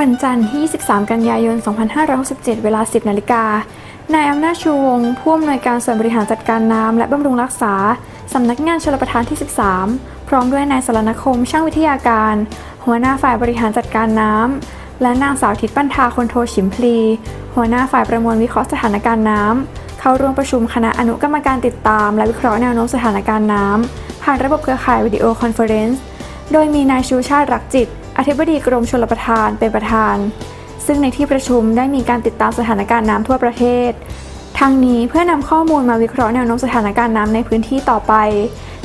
วันจันทร์ที่ 23 กันยายน 2567 เวลา 10 นาฬิกา นายอำนาจชูวงศ์ผู้อำนวยการส่วนบริหารจัดการน้ำและบำรุงรักษา สำนักงานชลประทานที่ 13 พร้อมด้วยนายสรณคมช่างวิทยาการ หัวหน้าฝ่ายบริหารจัดการน้ำ และนางสาวทิตปันทาคนโทฉิมพลี หัวหน้าฝ่ายประมวลวิเคราะห์สถานการณ์น้ำ เข้าร่วมประชุมคณะอนุกรรมการติดตาม และวิเคราะห์แนวโน้มสถานการณ์น้ำผ่านระบบเครือข่ายวิดีโอคอนเฟอเรนซ์ โดยมีนายชูชาติรักจิต อธิบดีกรมชลประทานเป็นประธาน ซึ่งในที่ประชุมได้มีการติดตามสถานการณ์น้ำทั่วประเทศ ทั้งนี้เพื่อนำข้อมูลมาวิเคราะห์แนวโน้มสถานการณ์น้ำในพื้นที่ต่อไป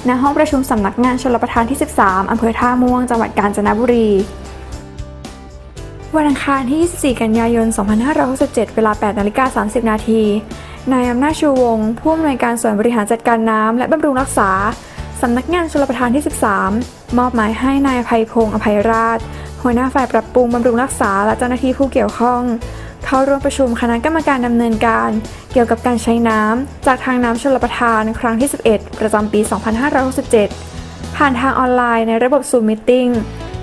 ณ ห้องประชุมสำนักงานชลประทานที่ 13อำเภอท่าม่วง จังหวัดกาญจนบุรีวันอังคารที่ 24 กันยายน 2567 เวลา 8 นาฬิกา 30 นาที นายอำนาจชูวงศ์ผู้อำนวยการส่วนบริหารจัดการน้ำและบำรุงรักษา สำนักงานชลประทานที่ 13 มอบหมายให้นายภัยพงศ์อภัยราชหัวหน้าฝ่ายปรับปรุงบำรุงรักษาและเจ้าหน้าที่ผู้เกี่ยวข้อง เข้าร่วมประชุมคณะกรรมการดำเนินการ เกี่ยวกับการใช้น้ำจากทางน้ำชลประทานครั้งที่ 11 ประจำปี 2567 ผ่านทางออนไลน์ในระบบ Zoom Meeting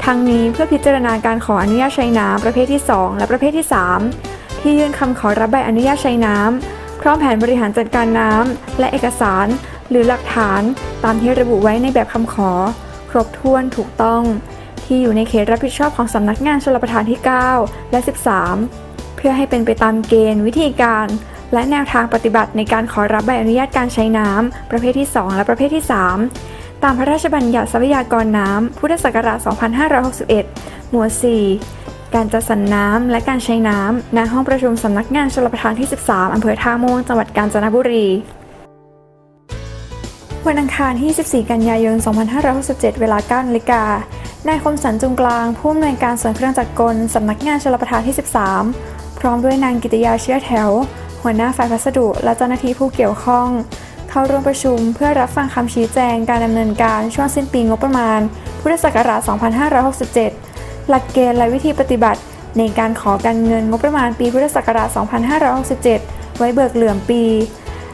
ทั้งนี้เพื่อพิจารณาการขออนุญาตใช้น้ำประเภทที่ 2 และประเภทที่ 3 ที่ยื่นคำขอรับใบอนุญาตใช้น้ำพร้อมแผนบริหารจัดการน้ำและเอกสาร หรือหลักฐานตามที่ระบุไว้ในแบบคำขอ ครบถ้วนถูกต้อง ที่อยู่ในเขตรับผิดชอบของสำนักงานชลประทานที่ 9 และ 13 เพื่อให้เป็นไปตามเกณฑ์ วิธีการ และแนวทางปฏิบัติในการขอรับใบอนุญาตการใช้น้ำประเภทที่ 2 และประเภทที่ 3 ตามพระราชบัญญัติทรัพยากรน้ำพุทธศักราช 2561 หมวด 4การจัดสรรน้ำและการใช้น้ำณห้องประชุมสำนักงานชลประทานที่ 13 อำเภอท่าม่วง จังหวัดกาญจนบุรี วันอังคารที่24กันยายน 2567 เวลา9นาฬิกา นายคมสันจุงกลาง ผู้อำนวยการส่วนเครื่องจักรกล สำนักงานชลประทานที่ 13 พร้อมด้วยนางกิตยาเชื้อแถว หัวหน้าฝ่ายพัสดุ และเจ้าหน้าที่ผู้เกี่ยวข้อง เข้าร่วมประชุมเพื่อรับฟังคำชี้แจงการดำเนินการช่วงสิ้นปีงบประมาณ พุทธศักราช 2567 หลักเกณฑ์และวิธีปฏิบัติ ในการขอการเงินงบประมาณปีพุทธศักราช 2567 ไว้เบิกเหลื่อมปี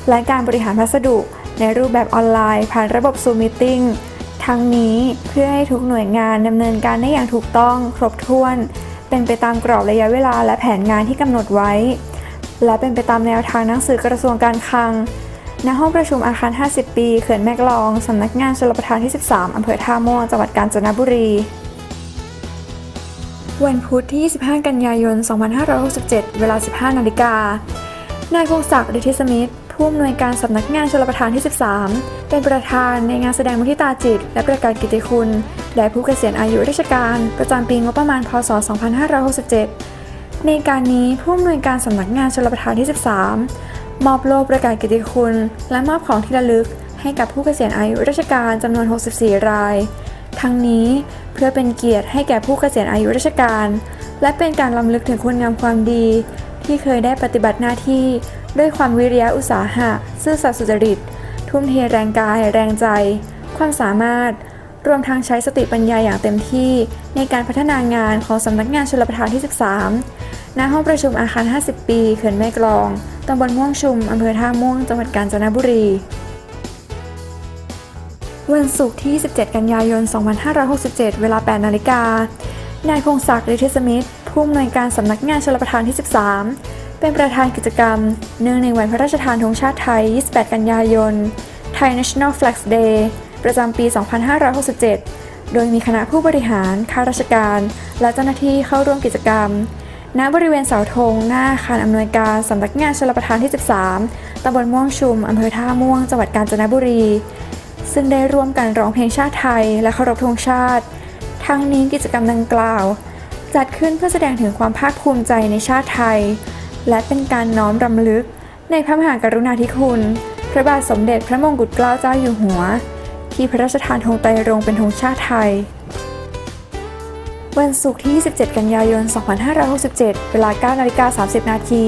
และการบริหารพัสดุ ในรูปแบบออนไลน์ ผ่านระบบ Zoom Meeting ทั้งนี้เพื่อให้ทุกหน่วยงานดำเนินการได้อย่างถูกต้อง ครบถ้วน เป็นไปตามกรอบระยะเวลาและแผนงานที่กำหนดไว้ และเป็นไปตามแนวทางหนังสือกระทรวงการคลังณห้องประชุมอาคาร 50 ปี เขื่อนแม่กลอง สำนักงานชลประทานที่ 13 อำเภอท่าม่วง จังหวัดกาญจนบุรี วันพุธที่ 25 กันยายน 2567 เวลา 15 นาฬิกานายพงศักดิ์ฤทธิสมิทธิ์ ผู้อำนวยการสำนักงานชลประทานที่ 13 เป็นประธานในงานแสดงมุทิตาจิต และประกาศกิตติคุณแด่ผู้เกษียณอายุราชการ ประจำปีงบประมาณพศ 2567 ในการนี้ผู้อำนวยการสำนักงานชลประทานที่ 13 มอบโล่ประกาศกิตติคุณ และมอบของที่ระลึก ให้กับผู้เกษียณอายุราชการจำนวน 64 ราย ทั้งนี้เพื่อเป็นเกียรติให้แก่ผู้เกษียณอายุราชการ และเป็นการล้ำลึกถึงคุณงามความดี ที่เคยได้ปฏิบัติหน้าที่ ด้วยความวิริยะอุตสาหะ ซื่อสัตย์สุจริต ทุ่มเทแรงกาย แรงใจ ความสามารถ รวมทั้งใช้สติปัญญาอย่างเต็มที่ ในการพัฒนางานของสำนักงานชลประทานที่ 13 ณ ห้องประชุมอาคาร 50 ปีเขื่อนแม่กลอง ตำบลม่วงชุม อำเภอท่าม่วง จังหวัดกาญจนบุรี วันศุกร์ที่ 17 กันยายน 2567 เวลา 8 นาฬิกานายพงศักดิ์ฤทธิสมิทธ์ ผู้อำนวยการสำนักงานชลประทานที่ 13 เป็นประธานกิจกรรม เนื่องในวันพระราชทานธงชาติไทย 28 กันยายน Thai National Flag Day ประจำปี 2567 โดยมีคณะผู้บริหาร ข้าราชการ และเจ้าหน้าที่เข้าร่วมกิจกรรม ณ บริเวณเสาธงหน้าอาคารอำนวยการสำนักงานชลประทานที่ 13 ตำบลม่วงชุม อำเภอท่าม่วง จังหวัดกาญจนบุรี ซึ่งได้ร่วมกันร้องเพลงชาติไทย และเคารพธงชาติ ทั้งนี้กิจกรรมดังกล่าว จัดขึ้นเพื่อแสดงถึงความภาคภูมิใจในชาติไทย และเป็นการน้อมรำลึก ในพระมหากรุณาธิคุณ พระบาทสมเด็จพระมงกุฎเกล้าเจ้าอยู่หัว ที่พระราชทานธงไตรรงเป็นธงชาติไทย วันศุกร์ที่ 27 กันยายน 2567 เวลา 9 นาฬิกา 30 นาที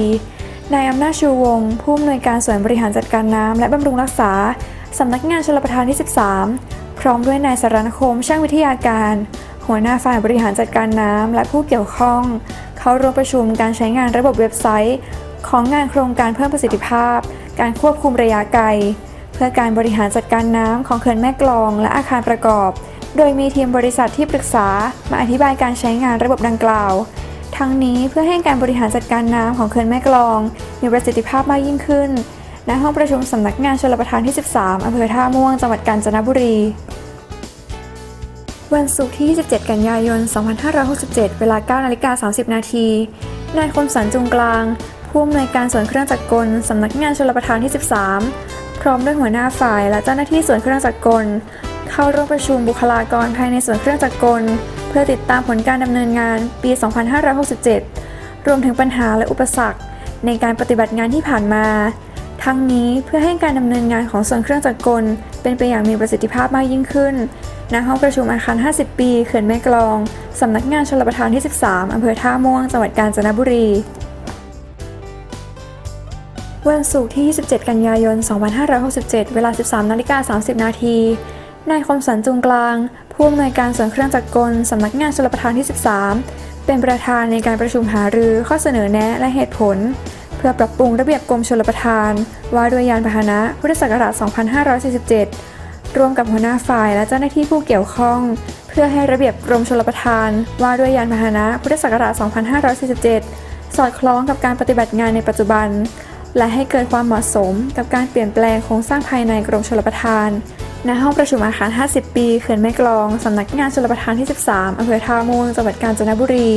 นายอำนาจชูวงศ์ผู้อำนวยการส่วนบริหารจัดการน้ำและบำรุงรักษา สำนักงานชลประทานที่ 13 พร้อมด้วยนายสรณคมช่างวิทยาการ หัวหน้าฝ่ายบริหารจัดการน้ำและผู้เกี่ยวข้อง เข้าร่วมประชุมการใช้งานระบบเว็บไซต์ ของงานโครงการเพิ่มประสิทธิภาพ การควบคุมระยะไกล เพื่อการบริหารจัดการน้ำของเขื่อนแม่กลองและอาคารประกอบ โดยมีทีมบริษัทที่ปรึกษามาอธิบายการใช้งานระบบดังกล่าว ทั้งนี้เพื่อให้การบริหารจัดการน้ำของเขื่อนแม่กลอง มีประสิทธิภาพมากยิ่งขึ้นณห้องประชุมสำนักงานชลประทานที่ 13อำเภอท่าม่วง จังหวัดกาญจนบุรี วันศุกร์ที่ 27 กันยายน 2567 เวลา 9 นาฬิกา 30 นาที นายคมสันจุงกลาง ผู้อำนวยการส่วนเครื่องจักรกล สำนักงานชลประทานที่ 13 พร้อมด้วยหัวหน้าฝ่ายและเจ้าหน้าที่ส่วนเครื่องจักรกล เข้าร่วมประชุมบุคลากรภายในส่วนเครื่องจักรกล เพื่อติดตามผลการดำเนินงานปี 2567 รวมถึงปัญหาและอุปสรรค ในการปฏิบัติงานที่ผ่านมา ทั้งนี้เพื่อให้การดำเนินงานของส่วนเครื่องจักรกล เป็นไปอย่างมีประสิทธิภาพมากยิ่งขึ้นณห้องประชุมอาคาร 50 ปี เขื่อนแม่กลอง สำนักงานชลประทานที่ 13 อำเภอท่าม่วง จังหวัดกาญจนบุรี วันศุกร์ที่ 27 กันยายน 2567 เวลา 13นาฬิกา30 นาที นายคมสันจุงกลาง ผู้อำนวยการส่วนเครื่องจักรกล สำนักงานชลประทานที่ 13 เป็นประธานในการประชุมหารือข้อเสนอแนะและเหตุผล พื่อปรับปรุงระเบียบกรมชลประทาน ว่าด้วยยานพาหนะพุทธศักราช 2547 ร่วมกับหัวหน้าฝ่ายและเจ้าหน้าที่ผู้เกี่ยวข้อง เพื่อให้ระเบียบกรมชลประทาน ว่าด้วยยานพาหนะพุทธศักราช 2547 สอดคล้องกับการปฏิบัติงานในปัจจุบัน และให้เกิดความเหมาะสมกับการเปลี่ยนแปลงโครงสร้างภายในกรมชลประทานณห้องประชุมอาคาร 50 ปี เขื่อนแม่กลอง สำนักงานชลประทานที่ 13อำเภอท่าม่วง จังหวัดกาญจนบุรี